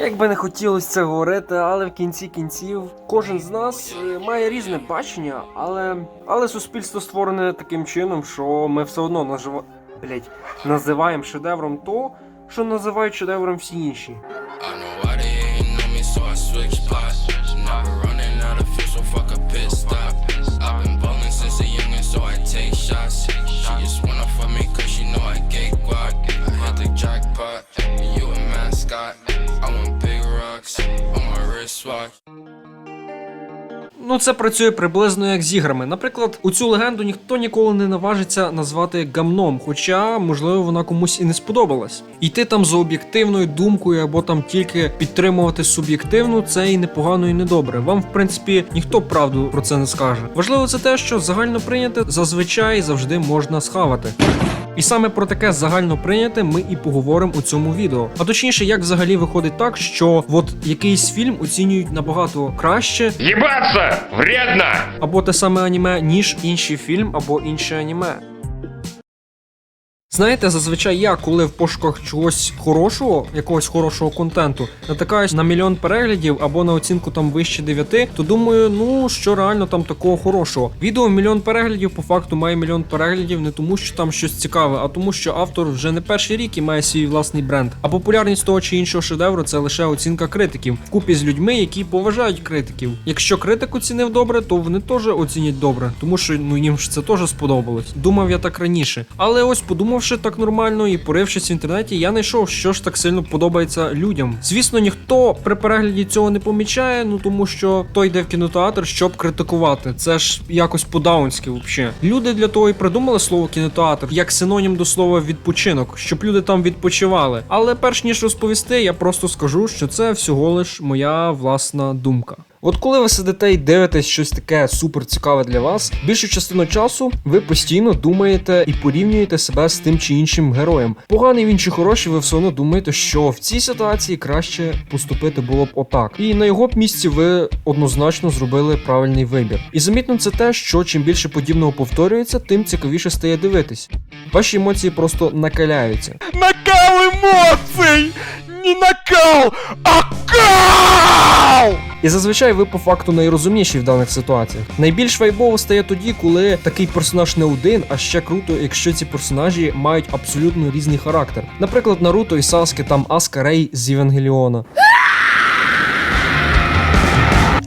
Як би не хотілося це говорити, але в кінці кінців кожен з нас е, має різне бачення, але, але суспільство створене таким чином, що ми все одно нажива... Блять, називаємо шедевром то, що називають шедевром всі інші. Ну, це працює приблизно як з іграми. Наприклад, у цю легенду ніхто ніколи не наважиться назвати гамном, хоча, можливо, вона комусь і не сподобалась. Йти там за об'єктивною думкою або там тільки підтримувати суб'єктивну, це і непогано, і недобре. Вам, в принципі, ніхто правду про це не скаже. Важливо це те, що загально прийняте зазвичай завжди можна схавати. І саме про таке загально прийняте ми і поговоримо у цьому відео. А точніше, як взагалі виходить так, що от якийсь фільм оцінюють набагато краще, Єбаться! Вредно! або те саме аніме, ніж інший фільм або інше аніме. Знаєте, зазвичай я, коли в пошуках чогось хорошого, якогось хорошого контенту, натикаюсь на мільйон переглядів або на оцінку там вище 9, то думаю, ну що реально там такого хорошого. Відео мільйон переглядів по факту має мільйон переглядів не тому, що там щось цікаве, а тому, що автор вже не перший рік і має свій власний бренд. А популярність того чи іншого шедевру це лише оцінка критиків, вкупі з людьми, які поважають критиків. Якщо критик оцінив добре, то вони теж оцінять добре, тому що ну їм ж це теж сподобалось. Думав я так раніше. Але ось подумавши так нормально і порившись в інтернеті, я знайшов, що ж так сильно подобається людям. Звісно, ніхто при перегляді цього не помічає, ну тому що той йде в кінотеатр, щоб критикувати. Це ж якось по-даунськи взагалі. Люди для того і придумали слово кінотеатр як синонім до слова відпочинок, щоб люди там відпочивали. Але перш ніж розповісти, я просто скажу, що це всього лиш моя власна думка. От коли ви сидите і дивитесь щось таке супер цікаве для вас, більшу частину часу ви постійно думаєте і порівнюєте себе з тим чи іншим героєм. Поганий він чи хороший, ви все одно думаєте, що в цій ситуації краще поступити було б отак. І на його б місці ви однозначно зробили правильний вибір. І замітно це те, що чим більше подібного повторюється, тим цікавіше стає дивитись. Ваші емоції просто накаляються. Накал эмоций! Не накал, а кал! І зазвичай ви по факту найрозумніші в даних ситуаціях. Найбільш вайбово стає тоді, коли такий персонаж не один, а ще круто, якщо ці персонажі мають абсолютно різний характер. Наприклад, Наруто і Саске, там Аска Рей з Євангеліона.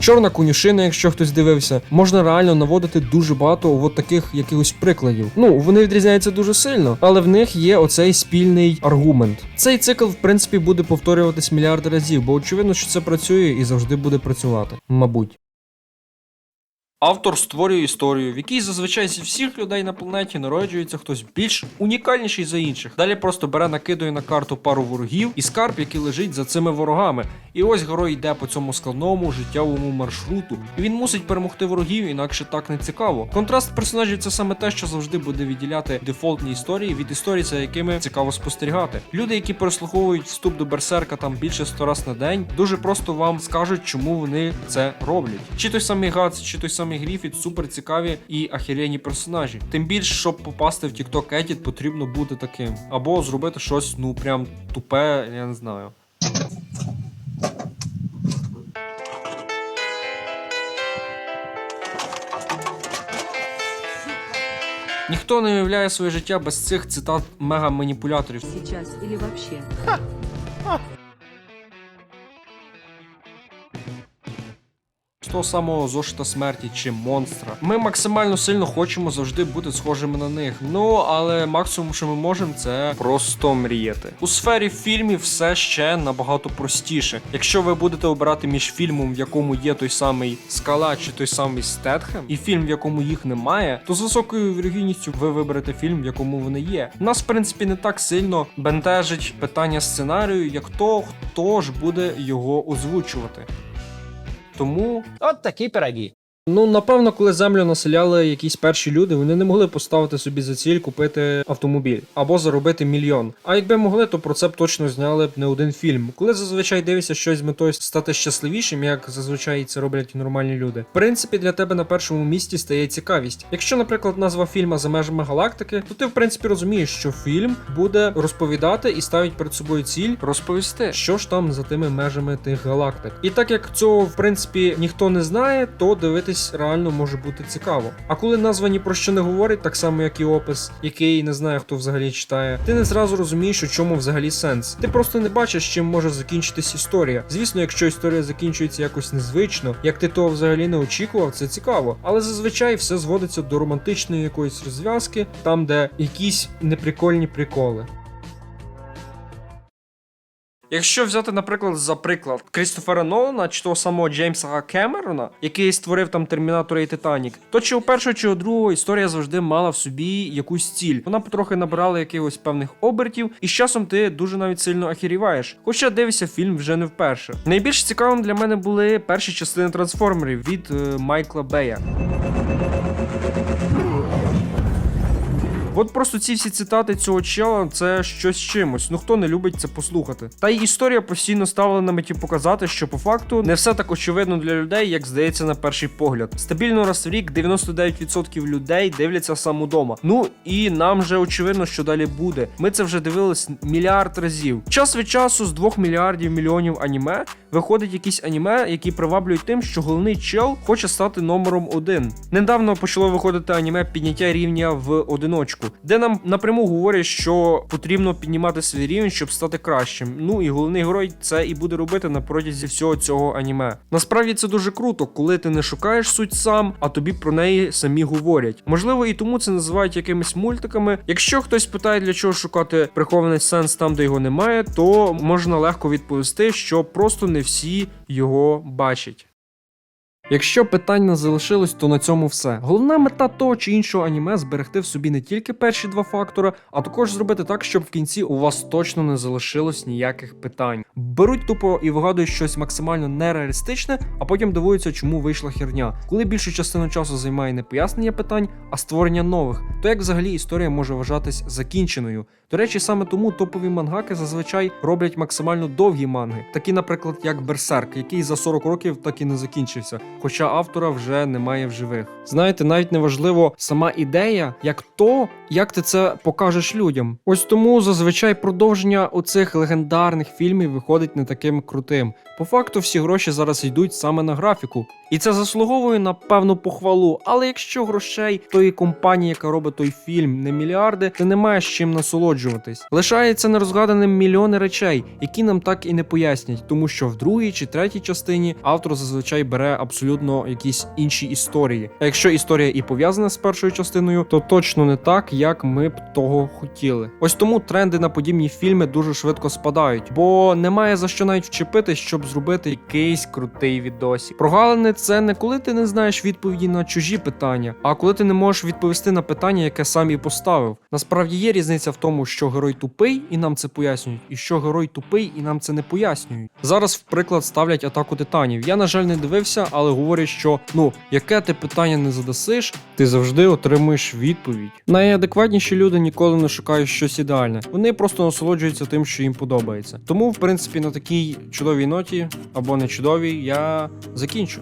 Чорна конюшина, якщо хтось дивився, можна реально наводити дуже багато от таких якихось прикладів. Ну, вони відрізняються дуже сильно, але в них є оцей спільний аргумент. Цей цикл, в принципі, буде повторюватись мільярди разів, бо очевидно, що це працює і завжди буде працювати. Мабуть. Автор створює історію, в якій зазвичай зі всіх людей на планеті народжується хтось більш унікальніший за інших. Далі просто бере, накидує на карту пару ворогів і скарб, який лежить за цими ворогами. І ось герой йде по цьому складному життєвому маршруту. І він мусить перемогти ворогів, інакше так не цікаво. Контраст персонажів це саме те, що завжди буде відділяти дефолтні історії від історій, за якими цікаво спостерігати. Люди, які переслуховують вступ до берсерка там більше сто раз на день, дуже просто вам скажуть, чому вони це роблять. Чи той самий Гац, чи той самий Гріфіт супер цікаві і ахірені персонажі. Тим більше, щоб попасти в TikTok Edit, потрібно бути таким. Або зробити щось, ну прям тупе, я не знаю. Ніхто не уявляє своє життя без цих цитат мега-маніпуляторів. сейчас или вообще. Того самого зошита смерті чи монстра. Ми максимально сильно хочемо завжди бути схожими на них. Ну але максимум, що ми можемо, це просто мріяти. У сфері фільмів все ще набагато простіше. Якщо ви будете обирати між фільмом, в якому є той самий скала чи той самий Стетхем, і фільм, в якому їх немає, то з високою вірогідністю ви виберете фільм, в якому вони є. Нас, в принципі, не так сильно бентежить питання сценарію, як то, хто ж буде його озвучувати. Тому От такі пироги. Ну, напевно, коли землю населяли якісь перші люди, вони не могли поставити собі за ціль купити автомобіль або заробити мільйон. А якби могли, то про це б точно зняли б не один фільм. Коли зазвичай дивишся щось з метою стати щасливішим, як зазвичай це роблять нормальні люди. В принципі, для тебе на першому місці стає цікавість. Якщо, наприклад, назва фільма за межами галактики, то ти в принципі розумієш, що фільм буде розповідати і ставить перед собою ціль розповісти, що ж там за тими межами тих галактик. І так як цього в принципі ніхто не знає, то дивитись реально може бути цікаво. А коли назва ні про що не говорить, так само як і опис, який не знає хто взагалі читає, ти не зразу розумієш, у чому взагалі сенс. Ти просто не бачиш, чим може закінчитись історія. Звісно, якщо історія закінчується якось незвично, як ти того взагалі не очікував, це цікаво. Але зазвичай все зводиться до романтичної якоїсь розв'язки, там де якісь неприкольні приколи. Якщо взяти, наприклад, за приклад Крістофера Нолана чи того самого Джеймса Кемерона, який створив там Термінатора і Титанік, то чи у першого, чи у другого історія завжди мала в собі якусь ціль. Вона потрохи набирала якихось певних обертів, і з часом ти дуже навіть сильно ахіріваєш. Хоча дивишся фільм вже не вперше. Найбільш цікавим для мене були перші частини трансформерів від е, Майкла Бея. От просто ці всі цитати цього чела це щось чимось. Ну хто не любить це послухати. Та й історія постійно ставила на меті показати, що по факту не все так очевидно для людей, як здається на перший погляд. Стабільно раз в рік 99% людей дивляться сам удома. Ну і нам вже очевидно, що далі буде. Ми це вже дивились мільярд разів. Час від часу з 2 мільярдів мільйонів аніме виходить якісь аніме, які приваблюють тим, що головний чел хоче стати номером один. Недавно почало виходити аніме підняття рівня в одиночку, де нам напряму говорять, що потрібно піднімати свій рівень, щоб стати кращим. Ну і головний герой це і буде робити на протязі всього цього аніме. Насправді це дуже круто, коли ти не шукаєш суть сам, а тобі про неї самі говорять. Можливо, і тому це називають якимись мультиками. Якщо хтось питає, для чого шукати прихований сенс там, де його немає, то можна легко відповісти, що просто не всі його бачать. Якщо питань не залишилось, то на цьому все. Головна мета того чи іншого аніме зберегти в собі не тільки перші два фактора, а також зробити так, щоб в кінці у вас точно не залишилось ніяких питань. Беруть тупо і вигадують щось максимально нереалістичне, а потім дивуються, чому вийшла херня. Коли більшу частину часу займає не пояснення питань, а створення нових, то як взагалі історія може вважатись закінченою. До речі, саме тому топові мангаки зазвичай роблять максимально довгі манги, такі, наприклад, як Берсерк, який за 40 років так і не закінчився, хоча автора вже немає в живих. Знаєте, навіть не важливо сама ідея, як то, як ти це покажеш людям. Ось тому зазвичай продовження оцих легендарних фільмів виходить не таким крутим. По факту всі гроші зараз йдуть саме на графіку. І це заслуговує на певну похвалу. Але якщо грошей тої компанії, яка робить той фільм, не мільярди, ти не маєш чим насолоджуватись. Лишається нерозгаданим мільйони речей, які нам так і не пояснять, тому що в другій чи третій частині автор зазвичай бере абсолютно якісь інші історії. А якщо історія і пов'язана з першою частиною, то точно не так, як ми б того хотіли. Ось тому тренди на подібні фільми дуже швидко спадають, бо немає за що навіть вчепитись, щоб зробити якийсь крутий відосик. Прогалини це не коли ти не знаєш відповіді на чужі питання, а коли ти не можеш відповісти на питання, яке сам і поставив. Насправді є різниця в тому, що герой тупий і нам це пояснюють, і що герой тупий і нам це не пояснюють. Зараз, в приклад, ставлять атаку титанів. Я, на жаль, не дивився, але говорять, що ну яке ти питання не задасиш, ти завжди отримуєш відповідь. Найадекватніші люди ніколи не шукають щось ідеальне. Вони просто насолоджуються тим, що їм подобається. Тому, в принципі, на такій чудовій ноті або не чудовій, я закінчу.